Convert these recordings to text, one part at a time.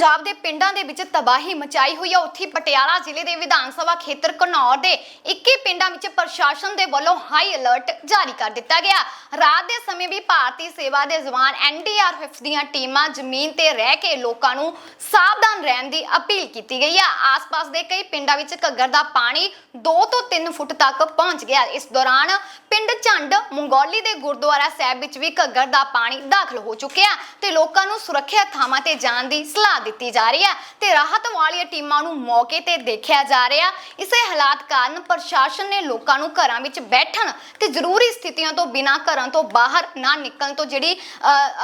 ਪੰਜਾਬ ਦੇ ਪਿੰਡਾਂ ਦੇ ਵਿੱਚ ਤਬਾਹੀ ਮਚਾਈ ਹੋਈ ਹੈ ਉੱਥੇ ਪਟਿਆਲਾ ਜ਼ਿਲ੍ਹੇ ਦੇ ਵਿਧਾਨ ਸਭਾ ਖੇਤਰ ਘਨੌਰ ਦੇ 21 ਪਿੰਡਾਂ ਵਿੱਚ ਪ੍ਰਸ਼ਾਸਨ ਦੇ ਵੱਲੋਂ ਹਾਈ ਅਲਰਟ ਜਾਰੀ ਕਰ ਦਿੱਤਾ ਗਿਆ। ਰਾਤ ਦੇ ਸਮੇਂ ਵੀ ਭਾਰਤੀ ਸੇਵਾ ਦੇ ਜਵਾਨ ਐਨਡੀਆਰਐਫ ਦੀਆਂ ਟੀਮਾਂ ਜ਼ਮੀਨ ਤੇ ਰਹਿ ਕੇ ਲੋਕਾਂ ਨੂੰ ਸਾਵਧਾਨ ਰਹਿਣ ਦੀ ਅਪੀਲ ਕੀਤੀ ਗਈ ਹੈ ਆਸ-ਪਾਸ ਦੇ ਕਈ ਪਿੰਡਾਂ ਵਿੱਚ ਘੱਗਰ ਦਾ ਪਾਣੀ 2 ਤੋਂ 3 ਫੁੱਟ ਤੱਕ ਪਹੁੰਚ ਗਿਆ। ਇਸ ਦੌਰਾਨ ਪਿੰਡ ਝੰਡ ਮੰਗੋਲੀ ਦੇ ਗੁਰਦੁਆਰਾ ਸਾਹਿਬ ਵਿੱਚ ਵੀ ਘੱਗਰ ਦਾ ਪਾਣੀ ਦਾਖਲ ਹੋ ਚੁੱਕਿਆ ਤੇ ਲੋਕਾਂ ਨੂੰ ਸੁਰੱਖਿਅਤ ਥਾਵਾਂ ਤੇ ਜਾਣ ਦੀ ਸਲਾਹ ਦਿੱਤੀ ਜਾ ਰਹੀ ਹੈ ਤੇ ਰਾਹਤ ਵਾਲੀਆਂ ਟੀਮਾਂ ਨੂੰ ਮੌਕੇ ਤੇ ਦੇਖਿਆ ਜਾ ਰਿਹਾ। ਇਸੇ ਹਾਲਾਤ ਕਾਰਨ ਪ੍ਰਸ਼ਾਸਨ ਨੇ ਲੋਕਾਂ ਨੂੰ ਘਰਾਂ ਵਿੱਚ ਬੈਠਣ ਤੇ ਜ਼ਰੂਰੀ ਸਥਿਤੀਆਂ ਤੋਂ ਬਿਨਾਂ ਘਰਾਂ ਤੋਂ ਬਾਹਰ ਨਾ ਨਿਕਲਣ ਤੋਂ ਜਿਹੜੀ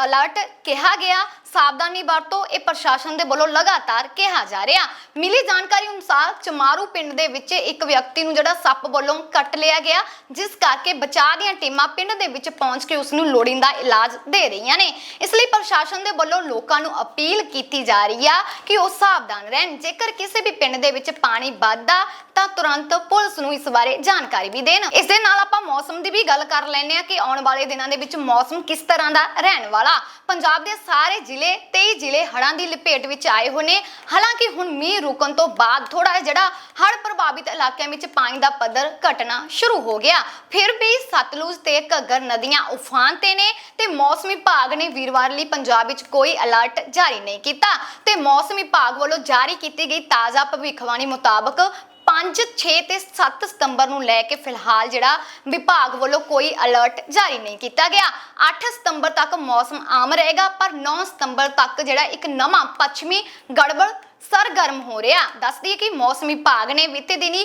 ਅਲਰਟ ਕਿਹਾ ਗਿਆ, ਸਾਵਧਾਨੀ ਵਰਤੋ ਇਹ ਪ੍ਰਸ਼ਾਸਨ ਦੇ ਵੱਲੋਂ ਲਗਾਤਾਰ ਕਿਹਾ ਜਾ ਰਿਹਾ। ਮਿਲੀ ਜਾਣਕਾਰੀ ਅਨੁਸਾਰ ਚਮਾਰੂ ਪਿੰਡ ਦੇ ਵਿੱਚ ਇੱਕ ਵਿਅਕਤੀ ਨੂੰ ਜਿਹੜਾ ਸੱਪ ਵੱਲੋਂ ਕੱਟ ਲਿਆ ਗਿਆ, ਜਿਸ ਕਰਕੇ ਬਚਾਅ ਦੀਆਂ ਟੀਮਾਂ ਪਿੰਡ ਦੇ ਵਿੱਚ ਪਹੁੰਚ ਕੇ ਉਸ ਨੂੰ ਲੋੜੀਂਦਾ ਇਲਾਜ ਦੇ ਰਹੀਆਂ ਨੇ। ਇਸ ਲਈ ਪ੍ਰਸ਼ਾਸਨ ਦੇ ਵੱਲੋਂ ਲੋਕਾਂ ਨੂੰ ਅਪੀਲ ਕੀਤੀ ਜਾ ਰਹੀ ਆ ਕਿ ਉਹ ਸਾਵਧਾਨ ਰਹਿਣ। ਜੇਕਰ ਕਿਸੇ ਵੀ ਪਿੰਡ ਦੇ ਵਿੱਚ ਪਾਣੀ ਵੱਧਦਾ, ਤਾਂ ਤੁਰੰਤ ਪੁਲਿਸ ਨੂੰ ਇਸ ਬਾਰੇ ਜਾਣਕਾਰੀ ਵੀ ਦੇਣ। ਇਸ ਦੇ ਨਾਲ ਆਪਾਂ ਮੌਸਮ ਦੀ ਵੀ ਗੱਲ ਕਰ ਲੈਂਦੇ ਆ ਕਿ ਆਉਣ ਵਾਲੇ ਦਿਨਾਂ ਦੇ ਵਿੱਚ ਮੌਸਮ ਕਿਸ ਤਰ੍ਹਾਂ ਦਾ ਰਹਿਣ ਵਾਲਾ। ਪੰਜਾਬ ਦੇ ਸਾਰੇ ਜ਼ਿਲ੍ਹੇ 23 ਜ਼ਿਲ੍ਹੇ ਹੜ੍ਹਾਂ ਦੀ ਲਪੇਟ ਵਿੱਚ ਆਏ ਹੋਏ ਨੇ। ਹਾਲਾਂਕਿ ਹੁਣ ਮੀਂਹ ਰੁਕਣ ਤੋਂ ਬਾਅਦ ਥੋੜਾ ਜਿਹੜਾ ਹੜ੍ਹ ਪ੍ਰਭਾਵਿਤ ਇਲਾਕਿਆਂ ਵਿੱਚ ਪਾਣੀ ਦਾ ਪੱਧਰ ਘਟਣਾ ਸ਼ੁਰੂ ਹੋ ਗਿਆ। ਫਿਰ ਵੀ ਸਤਲੁਜ ਤੇ ਘੱਗਰ ਨਦੀਆਂ ਉਫਾਨ ਤੇ ਨੇ ਤੇ ਮੌਸਮ ਵਿਭਾਗ ਨੇ ਵੀਰਵਾਰ ਲਈ ਪੰਜਾਬ ਵਿੱਚ ਕੋਈ ਅਲਰਟ ਜਾਰੀ ਨਹੀਂ ਕੀਤਾ। ਤੇ ਮੌਸਮ ਵਿਭਾਗ ਵੱਲੋਂ ਜਾਰੀ ਕੀਤੀ ਗਈ ਤਾਜ਼ਾ ਭਵਿੱਖਬਾਣੀ ਮੁਤਾਬਕ 5 6 ਤੇ 7 ਸਤੰਬਰ ਨੂੰ ਲੈ ਕੇ ਫਿਲਹਾਲ ਜਿਹੜਾ ਵਿਭਾਗ ਵੱਲੋਂ ਕੋਈ ਅਲਰਟ ਜਾਰੀ ਨਹੀਂ ਕੀਤਾ ਗਿਆ। 8 ਸਤੰਬਰ ਤੱਕ ਮੌਸਮ ਆਮ ਰਹੇਗਾ, ਪਰ 9 ਸਤੰਬਰ ਤੱਕ ਜਿਹੜਾ ਇੱਕ ਨਵਾਂ ਪੱਛਮੀ ਗੜਬੜ ਸਰਗਰਮ ਹੋ ਰਿਹਾ। ਦੱਸਦੀ ਹੈ ਕਿ ਮੌਸਮ ਵਿਭਾਗ ਨੇ ਬੀਤੇ ਦਿਨੀ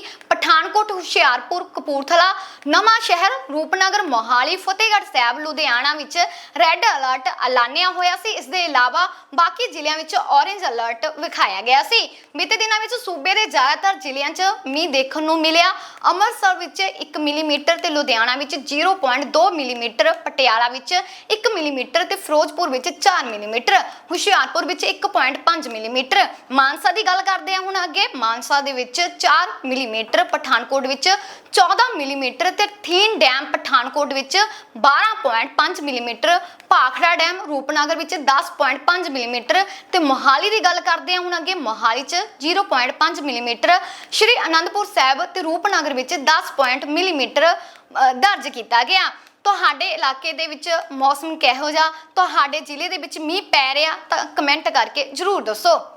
ਪਠਾਨਕੋਟ, ਹੁਸ਼ਿਆਰਪੁਰ, ਕਪੂਰਥਲਾ, ਨਵਾਂ ਸ਼ਹਿਰ, ਰੂਪਨਗਰ, ਮੋਹਾਲੀ, ਫਤਿਹਗੜ੍ਹ ਸਾਹਿਬ, ਲੁਧਿਆਣਾ ਵਿੱਚ ਰੈੱਡ ਅਲਰਟ ਐਲਾਨਿਆ ਹੋਇਆ ਸੀ। ਇਸ ਦੇ ਇਲਾਵਾ ਬਾਕੀ ਜ਼ਿਲ੍ਹਿਆਂ ਵਿੱਚ ਔਰੇਂਜ ਅਲਰਟ ਵਿਖਾਇਆ ਗਿਆ ਸੀ। ਬੀਤੇ ਦਿਨਾਂ ਵਿੱਚ ਸੂਬੇ ਦੇ ਜ਼ਿਆਦਾਤਰ ਜ਼ਿਲ੍ਹਿਆਂ 'ਚ ਮੀਂਹ ਦੇਖਣ ਨੂੰ ਮਿਲਿਆ। ਅੰਮ੍ਰਿਤਸਰ ਵਿੱਚ 1 ਮਿਲੀਮੀਟਰ ਤੇ ਲੁਧਿਆਣਾ ਵਿੱਚ 0.2 ਮਿਲੀਮੀਟਰ, ਪਟਿਆਲਾ ਵਿੱਚ 1 ਮਿਲੀਮੀਟਰ ਤੇ ਫਿਰੋਜ਼ਪੁਰ ਵਿੱਚ 4 ਮਿਲੀਮੀਟਰ, ਹੁਸ਼ਿਆਰਪੁਰ ਵਿੱਚ 1.5 ਮਿਲੀਮੀਟਰ। ਮਾਨਸਾ ਦੀ ਗੱਲ ਕਰਦੇ ਹਾਂ ਹੁਣ ਅੱਗੇ। ਮਾਨਸਾ ਦੇ ਵਿੱਚ 4 ਮਿਲੀਮੀਟਰ ਪਠਾਨਕੋਟ ਵਿੱਚ 14 ਮਿਲੀਮੀਟਰ ਤੇ ਥੀਨ ਡੈਮ ਪਠਾਨਕੋਟ ਵਿੱਚ 12.5 ਮਿਲੀਮੀਟਰ, ਭਾਖੜਾ ਡੈਮ ਰੂਪਨਗਰ ਵਿੱਚ 10.5 ਮਿਲੀਮੀਟਰ ਤੇ ਮੋਹਾਲੀ ਦੀ ਗੱਲ ਕਰਦੇ ਹਾਂ ਹੁਣ ਅੱਗੇ, ਮੋਹਾਲੀ 'ਚ 0.5 ਮਿਲੀਮੀਟਰ, ਸ਼੍ਰੀ ਅਨੰਦਪੁਰ ਸਾਹਿਬ ਤੇ ਰੂਪਨਗਰ ਵਿੱਚ 10 ਮਿਲੀਮੀਟਰ ਦਰਜ ਕੀਤਾ ਗਿਆ। ਤੁਹਾਡੇ ਇਲਾਕੇ ਦੇ ਵਿੱਚ ਮੌਸਮ ਕਿਹੋ ਜਿਹਾ? ਤੁਹਾਡੇ ਜ਼ਿਲ੍ਹੇ ਦੇ ਵਿੱਚ ਮੀਂਹ ਪੈ ਰਿਹਾ ਤਾਂ ਕਮੈਂਟ ਕਰਕੇ ਜਰੂਰ ਦੱਸੋ।